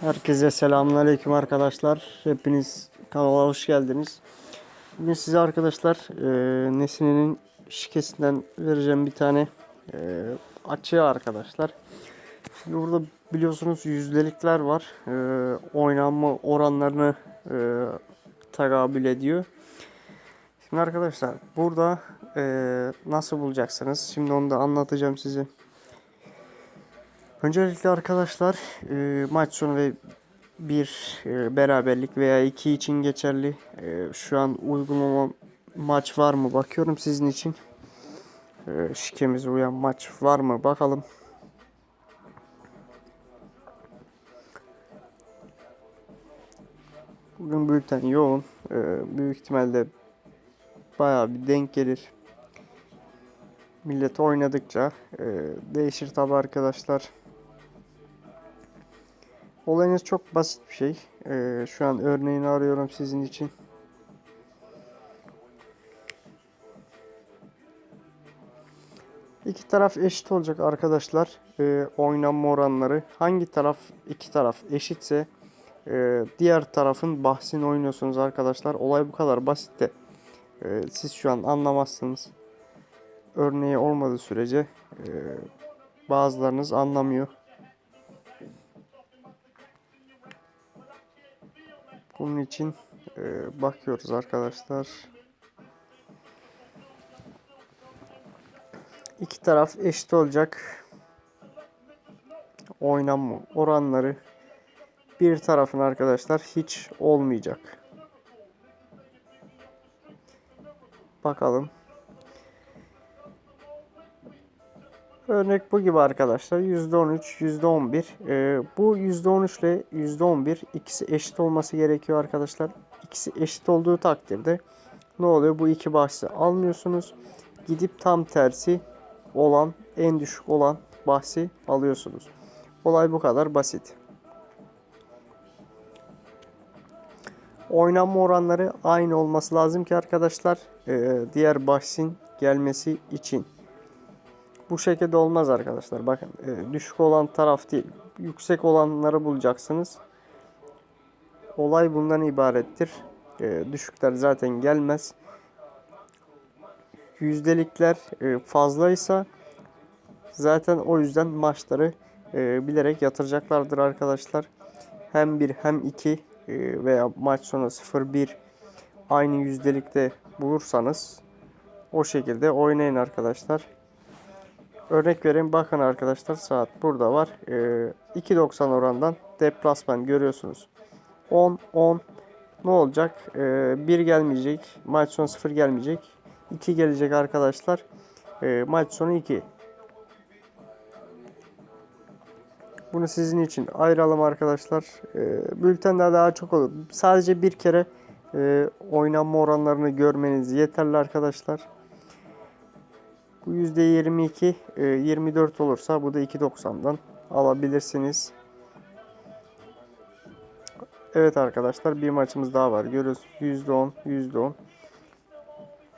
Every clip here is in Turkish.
Herkese selamünaleyküm arkadaşlar. Hepiniz kanala hoş geldiniz. Bugün size arkadaşlar e, Nesine'nin şikesinden vereceğim bir tane e, açığı arkadaşlar. Şimdi burada biliyorsunuz yüzdelikler var. E, oynanma oranlarını e, takabül ediyor. Şimdi arkadaşlar burada e, nasıl bulacaksınız? Şimdi onu da anlatacağım size. Öncelikle arkadaşlar e, maç sonu ve bir e, beraberlik veya iki için geçerli. E, şu an uygulama maç var mı bakıyorum sizin için. E, şikemize uyan maç var mı bakalım. Bugün bülten yoğun. E, büyük ihtimalle bayağı bir denk gelir. Millet oynadıkça e, değişir tabi arkadaşlar. Olayınız çok basit bir şey. Ee, şu an örneğini arıyorum sizin için. İki taraf eşit olacak arkadaşlar. Ee, oynanma oranları. Hangi taraf iki taraf eşitse e, diğer tarafın bahsini oynuyorsunuz arkadaşlar. Olay bu kadar basit de e, siz şu an anlamazsınız. Örneği olmadığı sürece e, bazılarınız anlamıyor. Bunun için e, bakıyoruz arkadaşlar. İki taraf eşit olacak. Oynanma oranları bir tarafın arkadaşlar hiç olmayacak. Bakalım. Örnek bu gibi arkadaşlar. %13, %11. Ee, bu %13 ile %11 ikisi eşit olması gerekiyor arkadaşlar. İkisi eşit olduğu takdirde ne oluyor? Bu iki bahsi almıyorsunuz. Gidip tam tersi olan, en düşük olan bahsi alıyorsunuz. Olay bu kadar basit. Oynanma oranları aynı olması lazım ki arkadaşlar e, diğer bahsin gelmesi için. Bu şekilde olmaz arkadaşlar. Bakın e, düşük olan taraf değil. Yüksek olanları bulacaksınız. Olay bundan ibarettir. E, düşükler zaten gelmez. Yüzdelikler e, fazlaysa zaten o yüzden maçları e, bilerek yatıracaklardır arkadaşlar. Hem 1 hem 2 e, veya maç sonu 0-1 aynı yüzdelikte bulursanız o şekilde oynayın arkadaşlar. Örnek vereyim bakın arkadaşlar saat burada var. Ee, 2.90 orandan deplasman görüyorsunuz. 10 10 ne olacak? Ee, 1 gelmeyecek. Maç sonu 0 gelmeyecek. 2 gelecek arkadaşlar. Ee, maç sonu 2. Bunu sizin için ayıralım arkadaşlar. Ee, bültende daha çok olur. Sadece bir kere e, oynanma oranlarını görmeniz yeterli arkadaşlar. Bu %22 24 e, olursa bu da 2.90'dan alabilirsiniz. Evet arkadaşlar bir maçımız daha var. Görüyorsunuz %10 %10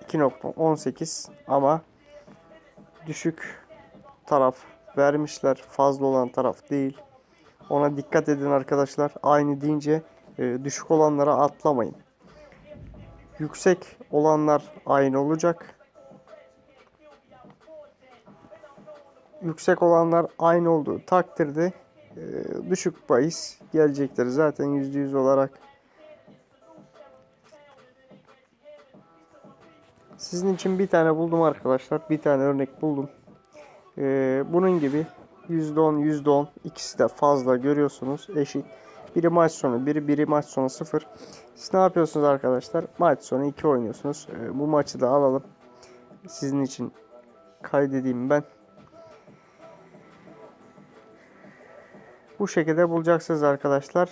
2.18 ama düşük taraf vermişler. Fazla olan taraf değil. Ona dikkat edin arkadaşlar. Aynı deyince e, düşük olanlara atlamayın. Yüksek olanlar aynı olacak. Yüksek olanlar aynı olduğu takdirde e, düşük bahis gelecektir. Zaten %100 olarak sizin için bir tane buldum arkadaşlar. Bir tane örnek buldum. E, bunun gibi %10 %10 ikisi de fazla görüyorsunuz eşit. Biri maç sonu, biri biri maç sonu 0. Siz ne yapıyorsunuz arkadaşlar? Maç sonu 2 oynuyorsunuz. E, bu maçı da alalım. Sizin için kaydedeyim ben. Bu şekilde bulacaksınız arkadaşlar.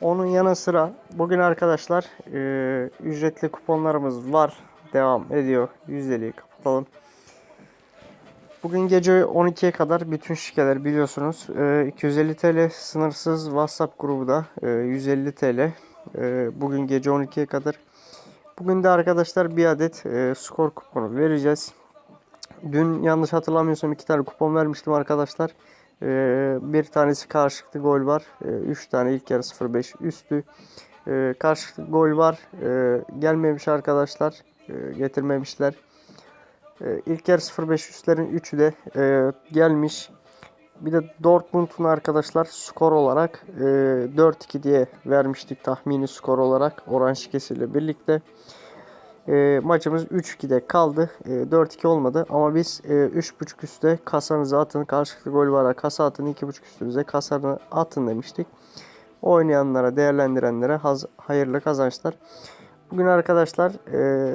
Onun yanı sıra bugün arkadaşlar e, ücretli kuponlarımız var. Devam ediyor. Yüzdeliği kapatalım. Bugün gece 12'ye kadar bütün şikeler biliyorsunuz. E, 250 TL sınırsız WhatsApp grubu da e, 150 TL. E, bugün gece 12'ye kadar. Bugün de arkadaşlar bir adet e, skor kuponu vereceğiz. Dün yanlış hatırlamıyorsam iki tane kupon vermiştim arkadaşlar. Ee, bir tanesi karşılıklı gol var. 3 tane ilk yarı 0-5 üstü. Ee, karşılıklı gol var. Ee, gelmemiş arkadaşlar. Ee, getirmemişler. Ee, ilk yarı 0-5 üstlerin 3'ü de e, gelmiş. Bir de Dortmund'un arkadaşlar skor olarak e, 4-2 diye vermiştik tahmini skor olarak oran şikesiyle birlikte. E, maçımız 3-2'de kaldı. E, 4-2 olmadı ama biz e, 3.5 üstte kasanızı atın. Karşılıklı gol var. Kasa atın. 2.5 üstünüze kasanı atın demiştik. Oynayanlara, değerlendirenlere haz, hayırlı kazançlar. Bugün arkadaşlar e,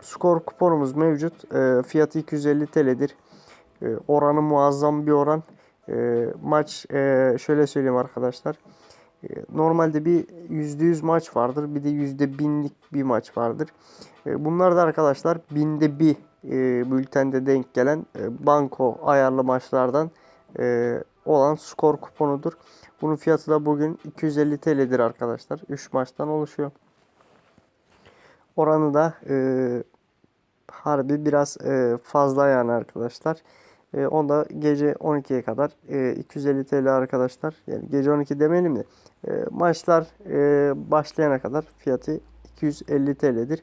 skor kuponumuz mevcut. E, fiyatı 250 TL'dir. E, oranı muazzam bir oran. E, maç e, şöyle söyleyeyim arkadaşlar. Normalde bir %100 maç vardır. Bir de %1000'lik bir maç vardır. E, bunlar da arkadaşlar binde bir e, bültende denk gelen e, banko ayarlı maçlardan olan skor kuponudur. Bunun fiyatı da bugün 250 TL'dir arkadaşlar. 3 maçtan oluşuyor. Oranı da e, harbi biraz e, fazla yani arkadaşlar. E, onda gece 12'ye kadar e, 250 TL arkadaşlar. Yani gece 12 demeyelim de e, maçlar e, başlayana kadar fiyatı 250 TL'dir.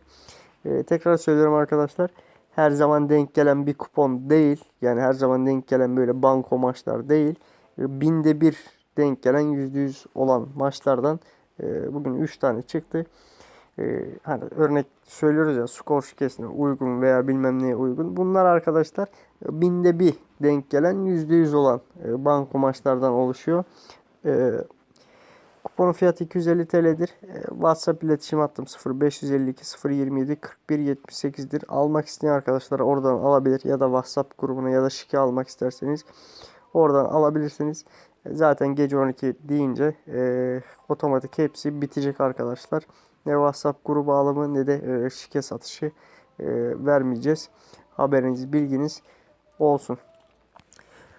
E, tekrar söylüyorum arkadaşlar. Her zaman denk gelen bir kupon değil. Yani her zaman denk gelen böyle banko maçlar değil. E, binde bir denk gelen %100 olan maçlardan e, bugün 3 tane çıktı. E, hani örnek söylüyoruz ya skor şikesine uygun veya bilmem neye uygun. Bunlar arkadaşlar binde bir denk gelen %100 olan e, banko maçlardan oluşuyor. E, kuponun fiyatı 250 TL'dir. E, WhatsApp iletişim hattım 0552 027 41 78'dir. Almak isteyen arkadaşlar oradan alabilir ya da WhatsApp grubuna ya da şike almak isterseniz oradan alabilirsiniz. Zaten gece 12 deyince e, otomatik hepsi bitecek arkadaşlar. Ne WhatsApp grubu alımı ne de e, şike satışı e, vermeyeceğiz. Haberiniz, bilginiz olsun.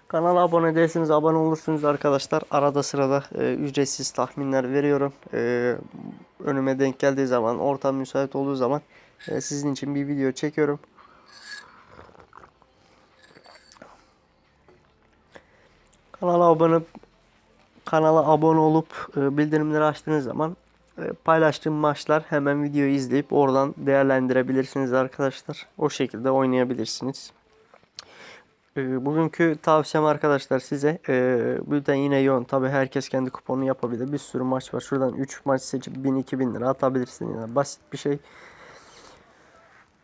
Kanala abone değilseniz abone olursunuz arkadaşlar. Arada sırada e, ücretsiz tahminler veriyorum. E, önüme denk geldiği zaman, ortam müsait olduğu zaman e, sizin için bir video çekiyorum. Kanala abone kanala abone olup e, bildirimleri açtığınız zaman e, paylaştığım maçlar hemen videoyu izleyip oradan değerlendirebilirsiniz arkadaşlar. O şekilde oynayabilirsiniz. E, bugünkü tavsiyem arkadaşlar size e, bülten yine yoğun. Tabi herkes kendi kuponunu yapabilir. Bir sürü maç var. Şuradan 3 maç seçip 1000-2000 lira atabilirsiniz. Yani basit bir şey.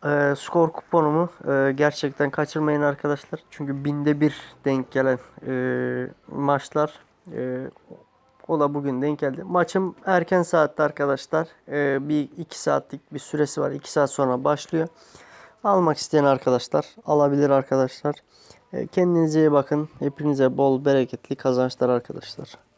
E, skor kuponumu e, gerçekten kaçırmayın arkadaşlar. Çünkü binde bir denk gelen e, maçlar e, o da bugün denk geldi. Maçım erken saatte arkadaşlar. E, bir 2 saatlik bir süresi var. 2 saat sonra başlıyor. Almak isteyen arkadaşlar alabilir arkadaşlar. E, kendinize iyi bakın. Hepinize bol bereketli kazançlar arkadaşlar.